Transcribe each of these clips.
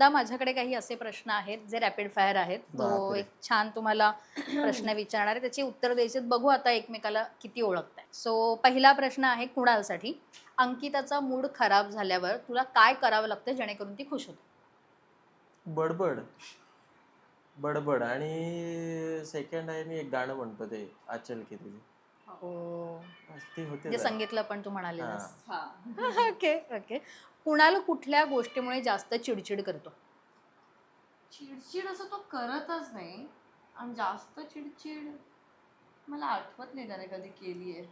आत्ता माझ्याकडे काही असे प्रश्न आहेत जे रॅपिड फायर आहेत. तो. एक छान तुम्हाला प्रश्न विचारणार आहे. त्याची उत्तर द्यायचे बघू आता एकमेकाला किती ओळखताय. सो पहिला प्रश्न आहे कुणालसाठी? अंकिताचा मूड खराब झाल्यावर तुला काय करावं लागतं जेणेकरून ती खुश होते? बडबड. बडबड. आणि सेकंड आहे मी एक गाणं म्हणतो ते आचल की तुझी. ती होते जे जरा. संगीतला पण तू म्हणाले हा. हा. Okay okay. कुणाल कुठल्या गोष्टीमुळे जास्त चिडचिड करतो? चिडचिड असं तो करतच नाही. आणि जास्त चिडचिड मला आठवत नाही त्याने कधी केली आहे.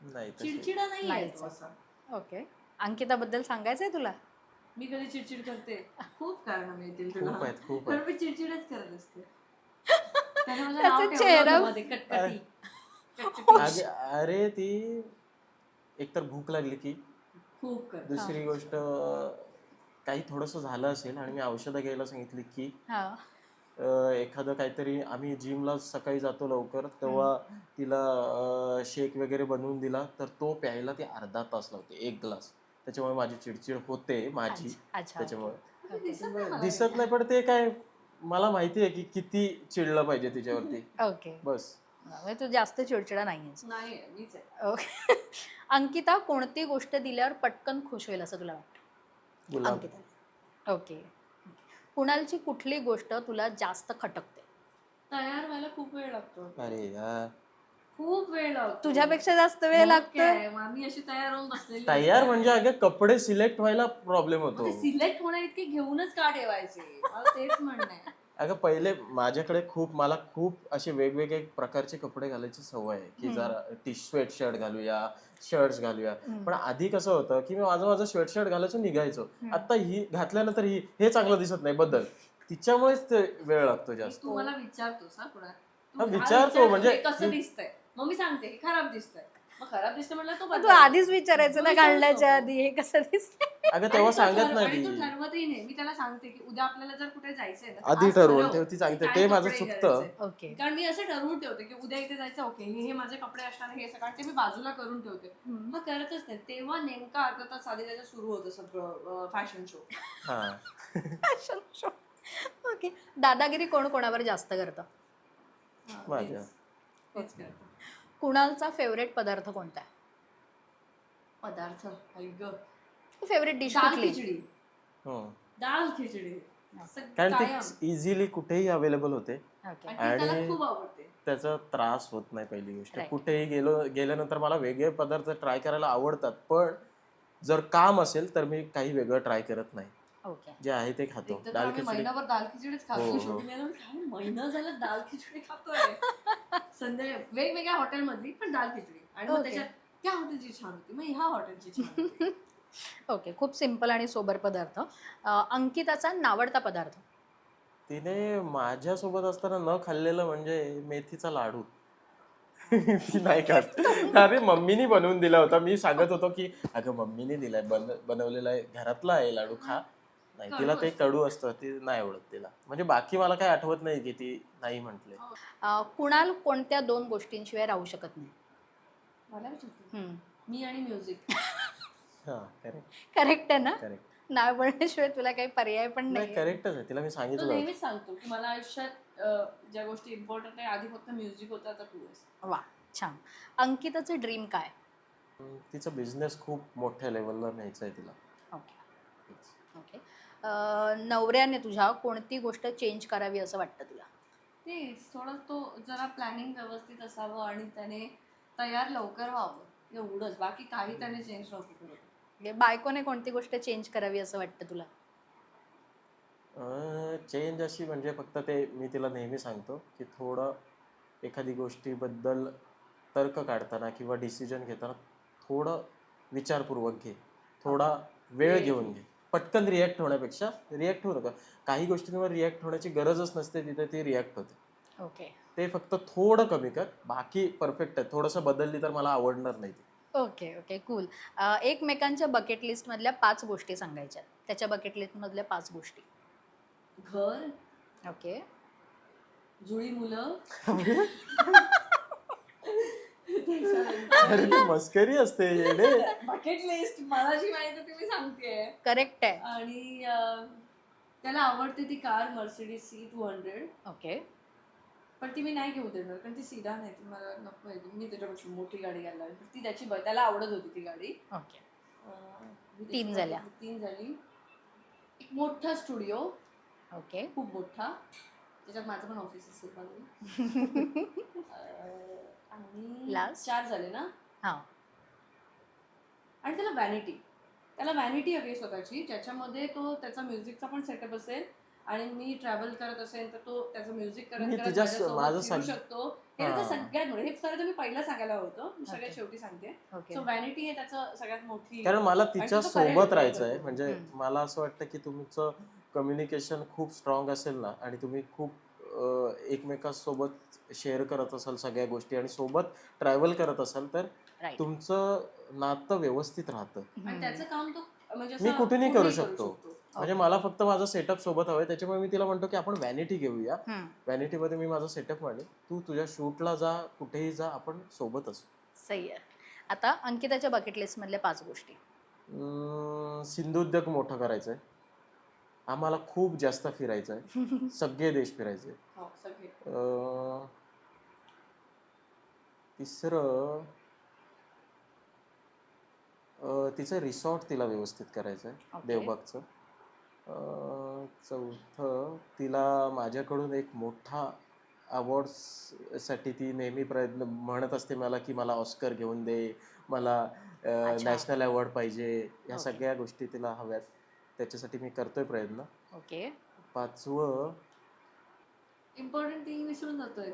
नाही तशी. चिडचिडा नाही आहे नाहीच. तो असा. ओके. अंकिताबद्दल सांगायचंय तुला? मी कधी चिडचिड करते? खूप कारण मिळतील खूप तुला. आहेत खूप पण आहेत मी चिडचिडच करत असते. त्याने माझं त्याचा नाव ठेवलं चेहरा- होतं मध्ये, कटकटी. अगे अरे ती एकतर भूक लागली की खूप कर. दुसरी गोष्ट काही थोडंसं झालं असेल आणि मी औषधं घ्यायला सांगितली की हा. अं, एखादं काहीतरी आम्ही जिमला सकाळी जातो लवकर तेव्हा तिला शेक वगैरे बनवून दिला तर तो प्यायला ती अर्धा तास लावते एक ग्लास. त्याच्यामुळे माझी चिडचिड होते माझी. अच्छा, त्याच्यामुळे. दिसत नाही पण ते काय मला माहिती आहे की किती चिडलं पाहिजे तिच्यावरती. ओके. बस. म्हणजे तू जास्त चिडचिडा नाहीयेस नाही मीच आहे. ओके अंकिता कोणती गोष्ट दिल्यावर पटकन खुश होईल असं तुला वाटतं? गुलाब. अंकिता. ओके कुणालची कुठली गोष्ट तुला जास्त खटकते? तयार व्हायला खूप वेळ लागतो. अरे यार. खूप वेळ लागतो. तुझ्यापेक्षा जास्त वेळ लागतो मी अशी तयार होऊन बसलेली तयार म्हणजे अगं कपडे सिलेक्ट व्हायला प्रॉब्लेम होतो. सिलेक्ट होण्या इतके घेऊनच का ठेवायचे? मला तेच म्हणणं आहे. अगं पहिले माझ्याकडे खूप मला खूप असे वेगवेगळे प्रकारचे कपडे घालायची सवय आहे की. जरा टी स्वेट शर्ट घालूया शर्ट्स घालूया. पण आधी कसं होतं की मी माझं माझं स्वेट शर्ट घालायचो निघायचो. आता ही घातल्यानंतर ही हे चांगलं दिसत नाही बदल. तिच्यामुळेच ते वेळ लागतो जास्त. तू मला विचारतोस कुणा हा, विचारतो म्हणजे- कसं दिसतंय? मग मी सांगते खराब दिसतंय. मग खराब दिसतं म्हणलं तो तू. आधीच विचारायचं ना. घालण्याच्या आधी हे कसं दिसतंय? अगं आणि तेव्हा तो सांगत आणि नाही तो. ठरवतही नाही. मी त्याला सांगते की उद्या आपल्याला जर कुठे जायचंय ना, आधी आज ठरवून ठरव. ती सांगते. काय ते माझं कपडे चुकतं. घालायचे. ओके. कारण मी असं ठरवून ठेवते की उद्या इथे जायचं ओके हे हे माझे कपडे असणार हे सकाळ ते मी बाजूला करून ठेवते. मग करतच नाही. तेव्हा नेमका अर्धा तास आधी त्याचं सुरू होतं सगळं फॅशन शो हा. Fashion show okay. दादागिरी कोण कोणावर जास्त करतं? माझ्या. तेच करतो. कुणालचा फेवरेट पदार्थ कोणता आहे? पदार्थ फेवरेट डिश दाल कुठली खिचडी. हं. दाल खिचडी. कारण कायम. ते इझिली कुठेही अवेलेबल होते. ओके आणि ती त्याला आणि- खूप आवडते. त्याचा त्रास होत नाही पहिली गोष्ट. Right. कुठेही गेलो गेल्यानंतर मला वेगळे पदार्थ ट्राय करायला आवडतात पण जर काम असेल तर मी काही वेगळं ट्राय करत नाही. जे आहे ते खातो. दाल खिचडी. महिनाभर दाल खिचडीच खातो. हो, हो. शेवटी मी आलो, काय महिना झाला दाल खिचडी खातोय. संध्या वेगवेगळ्या हॉटेल मधली पण दाल खिचडी. आणि मग. त्याच्यात त्या हॉटेलची छान होती. मग ह्या हॉटेलची छान ओके खूप सिंपल आणि सोबर पदार्थ. अं, अंकिताचा नावडता पदार्थ. तिने माझ्यासोबत असताना न खाल्लेलं म्हणजे मेथीचा लाडू. ती नाही खात. अरे मम्मीनी बनवून दिला होता. मी सांगत होतो की अगं मम्मीने दिलाय बन बनवलेला आहे घरातला आहे लाडू खा. नाही तिला ते कडू असतं ते नाही आवडत तिला. म्हणजे बाकी मला काही आठवत नाही की ती नाही म्हटले. अं, कुणाल कोणत्या दोन गोष्टींशिवाय राहू शकत नाही? मला विचारते. हम्म. मी आणि म्युझिक. हा करेक्ट करेक्ट आहे ना? करेक्ट नाव बोलण्याशिवाय तुला काही पर्याय पण नाही नाही करेक्टच आहे तिला मी तो सांगितलं होतं. नेहमीच सांगतो की मला आयुष्यात अं, ज्या गोष्टी इम्पॉर्टंट आहे आधी फक्त म्युझिक होतं आता तू आहेस. वा छान. अंकिताचं ड्रीम काय? तिचा बिझनेस खूप मोठ्या लेवलला न्यायचा आहे तिला. ओके ओके नवऱ्याने तुझ्या कोणती गोष्ट चेंज करावी असं वाटतं तुला? तेच थोडं तो जरा प्लॅनिंग व्यवस्थित असावं आणि त्याने तयार लवकर व्हावं एवढंच. बाकी काही त्याने चेंज नको करत. म्हणजे बायकोने कोणती गोष्ट चेंज करावी असं वाटतं तुला? चेंज अशी म्हणजे फक्त ते मी तिला नेहमी सांगतो की थोडं एखादी गोष्टीबद्दल तर्क काढताना किंवा डिसिजन घेताना थोडं विचारपूर्वक घे. थोडा वेळ वेळ घेऊन घे. पटकन रिॲक्ट होण्यापेक्षा रिॲक्ट होऊ नका. काही गोष्टींवर रिॲक्ट होण्याची गरजच नसते तिथे ती रिॲक्ट होते. ओके ते फक्त थोडं कमी कर. बाकी परफेक्ट आहे थोडंसं बदलली तर मला आवडणार नाही ती. ओके ओके कूल एकमेकांच्या बकेट लिस्ट मधल्या पाच गोष्टी सांगायच्या त्याच्या बकेट लिस्ट मधल्या पाच गोष्टी. घर. ओके जुळी मुलं. अरे ती मस्करी असते येडे. बकेट लिस्ट मला जी माहिती ती मी सांगते करेक्ट आहे. आणि अं, त्याला आवडते ती car Mercedes C two hundred okay पण ती मी नाही घेऊ देणार कारण ती सीडा नाही ती मला नको आहे. मी त्याच्यापेक्षा मोठी गाडी घ्यायला हवी. ती त्याची ब- त्याला आवडत होती ती गाडी. ओके अं, मी तीन त्याची- झाल्या. तीन झाली. एक मोठा स्टुडिओ. ओके खूप मोठा. त्याच्यात माझं पण ऑफिस असेल बाजूला. आणि Last? चार झाले ना हा आणि त्याला व्हॅनिटी त्याला व्हॅनिटी हवी आहे स्वतःची ज्याच्यामध्ये तो त्याचा म्युझिकचा पण सेटअप असेल आणि मी ट्रॅव्हल करत असेल तर तो त्याचं म्युझिक करत शकतो हे हा. सगळ्यात मोठं हे खरं तर मी पहिला सांगायला होतं सगळ्यात. शेवटी सांगते सो व्हॅनिटी हे त्याचं सगळ्यात मोठी कारण मला तिच्या सोबत grow राहायचं आहे करतो. म्हणजे. मला असं वाटतं की तुमचं कम्युनिकेशन खूप स्ट्रॉंग असेल ना आणि तुम्ही खूप एकमेकांसोबत शेअर करत असाल सगळ्या गोष्टी आणि सोबत ट्रॅव्हल करत असाल तर तुमचं नातं व्यवस्थित राहतं. आणि त्याचं काम तो म्हणजे मी कुठेही करू शकतो. हो. म्हणजे मला फक्त माझा सेटअप सोबत हवंय. त्याच्यामुळे मी तिला म्हणतो की आपण व्हॅनिटी घेऊया. हम्म. व्हॅनिटीमध्ये मी माझा सेटअप मांडेल तू तुझ्या शूटला जा कुठेही जा आपण सोबत असू. सही आहे. आता अंकिताच्या बकेट लिस्ट मधल्या पाच गोष्टी. अं, सिंधुद्योग मोठं करायचं आहे आम्हाला खूप जास्त फिरायचं आहे सगळे देश फिरायचे हो, सगळे अं, तिसरं अं, तिचं रिसॉर्ट तिला व्यवस्थित करायचं आहे. देवबागचं अं, चौथं तिला माझ्याकडून एक मोठा अवॉर्ड्ससाठी ती नेहमी प्रयत्न म्हणत असते मला की मला ऑस्कर घेऊन दे मला अच्छा. नॅशनल अवॉर्ड पाहिजे या Okay. सगळ्या गोष्टी तिला हव्यात त्याच्यासाठी मी करतोय प्रयत्न. ओके. पाचवं इम्पॉर्टंट थिंग विसरून जातोय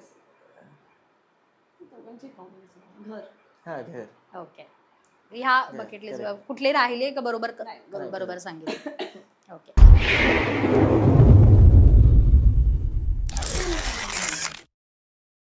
दोघांचे. घर. हा घर. ओके. ह्या Yeah, बकेट लिस्ट correct. कुठले राहिले का बरोबर नाही, बरोबर. सांगितलं. ओके.